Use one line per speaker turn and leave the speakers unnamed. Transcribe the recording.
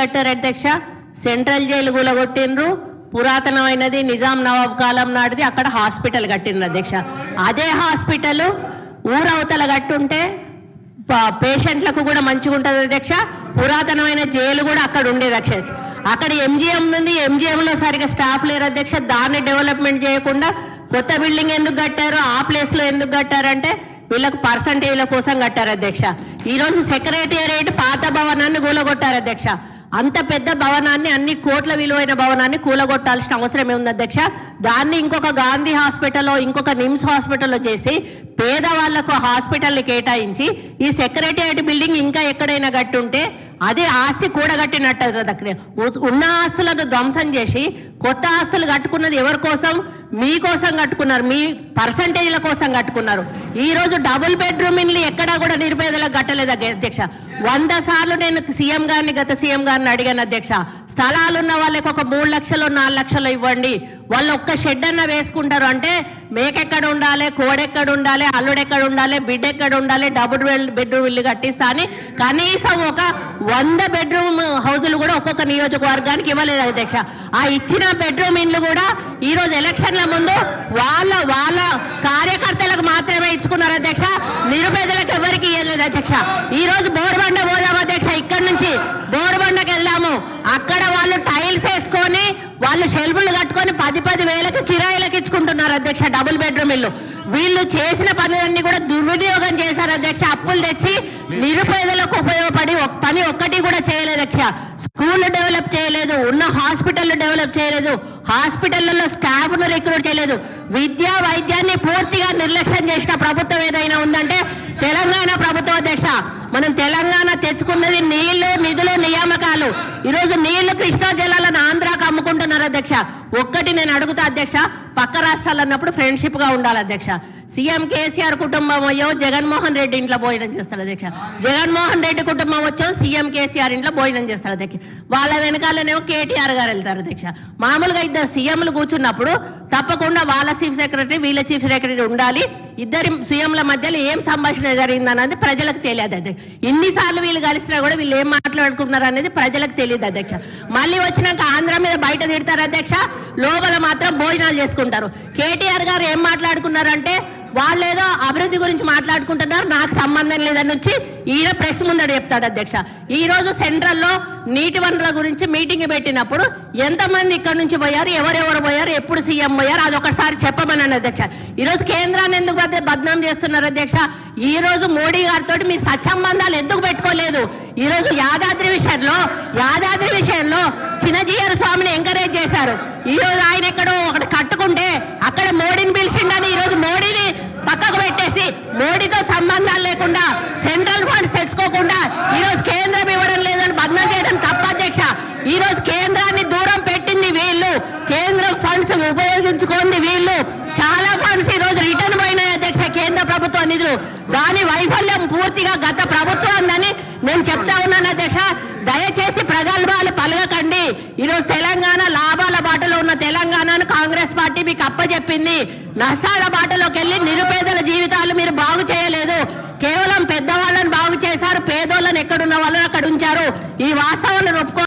కట్టారు అధ్యక్ష. Central jail కూలగొట్టిండ్రు పురాతనమైనది నిజాం నవాబ్ కాలం నాటిది. అక్కడ హాస్పిటల్ కట్టిండ్రు అధ్యక్ష. అదే హాస్పిటల్ ఊరవతల కట్టుంటే పేషెంట్లకు కూడా మంచిగా ఉంటుంది అధ్యక్ష. పురాతనమైన జైలు కూడా అక్కడ ఉండేది అధ్యక్ష అక్కడ ఎంజిఎం ఉంది. ఎంజిఎంలో సరిగా స్టాఫ్ లేరు అధ్యక్ష. దాన్ని డెవలప్మెంట్ చేయకుండా కొత్త బిల్డింగ్ ఎందుకు కట్టారు? ఆ ప్లేస్లో ఎందుకు కట్టారంటే వీళ్ళకు పర్సంటేజ్ల కోసం కట్టారు అధ్యక్ష. ఈ రోజు సెక్రటేరియట్ పాత భవనాన్ని కూలగొట్టారు అధ్యక్ష. అంత పెద్ద భవనాన్ని అన్ని కోట్ల విలువైన భవనాన్ని కూలగొట్టాల్సిన అవసరం ఏముంది అధ్యక్ష దాన్ని ఇంకొక గాంధీ హాస్పిటల్లో ఇంకొక నిమ్స్ హాస్పిటల్లో చేసి పేదవాళ్ళకు హాస్పిటల్ని కేటాయించి ఈ సెక్రటేరియట్ బిల్డింగ్ ఇంకా ఎక్కడైనా కట్టుంటే అదే ఆస్తి కూడగట్టినట్టు కదా అక్కడ. ఉన్న ఆస్తులను ధ్వంసం చేసి కొత్త ఆస్తులు కట్టుకున్నది ఎవరి కోసం మీకోసం కట్టుకున్నారు మీ పర్సంటేజ్ల కోసం కట్టుకున్నారు. ఈరోజు డబుల్ బెడ్రూమ్ ఇల్లు ఎక్కడా కూడా నిరుపేదలకు కట్టలేదు అధ్యక్ష. వంద సార్లు నేను సీఎం గారిని గత సీఎం గారిని అడిగాను అధ్యక్ష. స్థలాలు ఉన్న వాళ్ళకి ఒక మూడు లక్షలు నాలుగు లక్షలు ఇవ్వండి. వాళ్ళు ఒక్క షెడ్ అన్న వేసుకుంటారు. అంటే మేకెక్కడ ఉండాలి కోడెక్కడ ఉండాలి అల్లుడెక్కడ ఉండాలి బిడ్డ ఎక్కడ ఉండాలి డబుల్ బెడ్రూమ్ ఇల్లు కట్టిస్తా అని కనీసం ఒక వంద బెడ్రూమ్ హౌజులు కూడా ఒక్కొక్క నియోజకవర్గానికి ఇవ్వలేదు అధ్యక్ష. ఆ ఇచ్చిన బెడ్రూమ్ ఇల్లు కూడా ఈ రోజు ఎలక్షన్ల ముందు వాళ్ళ వాళ్ళ కార్యకర్తలకు మాత్రమే ఇచ్చుకున్నారు అధ్యక్ష. నిరుపేదలకు ఎవరికి ఇవ్వలేదు అధ్యక్ష. ఈ రోజు బోర్బండ పోదాం అధ్యక్ష ఇక్కడ నుంచి బోర్బండకి వెళ్దాము. అక్కడ వాళ్ళు టైల్స్ వేసుకొని వాళ్ళు షెల్ఫ్లు కట్టుకొని పది పది వేలకు కిరాయిలకు ఇచ్చుకుంటున్నారు అధ్యక్ష డబుల్ బెడ్రూమ్ ఇల్లు. వీళ్ళు చేసిన పనులన్నీ కూడా దుర్వినియోగం చేశారు అధ్యక్ష అప్పులు తెచ్చి నిరుపేదలకు ఉపయోగపడి పని ఒక్కటి కూడా చేయలేదు అధ్యక్ష. స్కూల్ డెవలప్ చేయలేదు ఉన్న హాస్పిటల్ డెవలప్ చేయలేదు. హాస్పిటళ్ళలో స్టాఫ్ను రిక్రూట్ చేయలేదు. విద్యా వైద్యాన్ని పూర్తిగా నిర్లక్ష్యం చేసిన ప్రభుత్వం ఏదైనా ఉంది? మనం తెలంగాణ తెచ్చుకున్నది నీళ్ళు నిధులు నియామకాలు. ఈరోజు నీళ్ళు కృష్ణా జిల్లాలను ఆంధ్రాకు అమ్ముకుంటున్నారు అధ్యక్ష. ఒక్కటి నేను అడుగుతా అధ్యక్ష పక్క రాష్ట్రాలు అన్నప్పుడు ఫ్రెండ్షిప్గా ఉండాలి అధ్యక్ష. సీఎం కేసీఆర్ కుటుంబం అయ్యో జగన్మోహన్ రెడ్డి ఇంట్లో భోజనం చేస్తారు అధ్యక్ష. జగన్మోహన్ రెడ్డి కుటుంబం వచ్చో సీఎం కేసీఆర్ ఇంట్లో భోజనం చేస్తారు అధ్యక్ష. వాళ్ళ వెనకాలనేమో కేటీఆర్ గారు వెళ్తారు అధ్యక్ష. మామూలుగా ఇద్దరు సీఎంలు కూర్చున్నప్పుడు తప్పకుండా వాళ్ళ చీఫ్ సెక్రటరీ వీళ్ళ చీఫ్ సెక్రటరీ ఉండాలి. ఇద్దరి సీఎంల మధ్యలో ఏం సంభాషణ జరిగింది అన్నది ప్రజలకు తెలియదు అధ్యక్ష. ఇన్నిసార్లు వీళ్ళు కలిసినా కూడా వీళ్ళు ఏం మాట్లాడుకున్నారు అనేది ప్రజలకు తెలియదు అధ్యక్ష. మళ్ళీ వచ్చినాక ఆంధ్ర మీద బయట తిడతారు అధ్యక్ష. లోపల మాత్రం భోజనాలు చేసుకుంటారు. కేటీఆర్ గారు ఏం మాట్లాడుకున్నారంటే వాళ్ళు ఏదో అభివృద్ధి గురించి మాట్లాడుకుంటున్నారు నాకు సంబంధం లేదని వచ్చి ఈయన ప్రెస్ ముందడు చెప్తాడు అధ్యక్ష. ఈరోజు సెంట్రల్లో నీటి వనరుల గురించి మీటింగ్ పెట్టినప్పుడు ఎంతమంది ఇక్కడ నుంచి పోయారు ఎవరెవరు పోయారు? ఎప్పుడు సీఎం పోయారు? అది ఒకసారి చెప్పమన్నాను అధ్యక్ష. ఈ రోజు కేంద్రాన్ని ఎందుకు బద్నాం చేస్తున్నారు అధ్యక్ష? ఈ రోజు మోడీ గారితో మీరు సత్సంబంధాలు ఎందుకు పెట్టుకోలేదు? ఈ రోజు యాదాద్రి విషయంలో యాదాద్రి విషయంలో చిన్నజీయర్ స్వామిని ఎంకరేజ్ చేశారు. ఈ రోజు ఆయన ఎక్కడో ఒకటి కట్టుకుంటే అక్కడ మోడీని పిలిచిండని ఈ రోజు మోడీని పక్కకు పెట్టేసి మోడీతో సంబంధాలు లేకుండా సెంట్రల్ ఫండ్స్ తెచ్చుకోకుండా ఈ రోజు కేంద్రం ఇవ్వడం లేదని బదనం చేయడం తప్ప అధ్యక్ష ఈ రోజు కేంద్రాన్ని దూరం పెట్టింది వీళ్ళు కేంద్రం ఫండ్స్ ఉపయోగించుకుంది వీళ్ళు చాలా ఫండ్స్ ఈ రోజు రిటర్న్ పోయినాయి అధ్యక్ష కేంద్ర ప్రభుత్వ నిధులు దాని వైఫల్యం పూర్తిగా గత ప్రభుత్వాన్ని నేను చెప్తా ఉన్నాను అధ్యక్ష. దయచేసి ప్రగల్భాలు పలగకండి ఈరోజు తెలంగాణ లాభాల బాటలో ఉన్న తెలంగాణను కాంగ్రెస్ పార్టీ మీకు అప్పచెప్పింది నష్టాల బాటలోకి వెళ్ళి నిరుపేదల జీవితం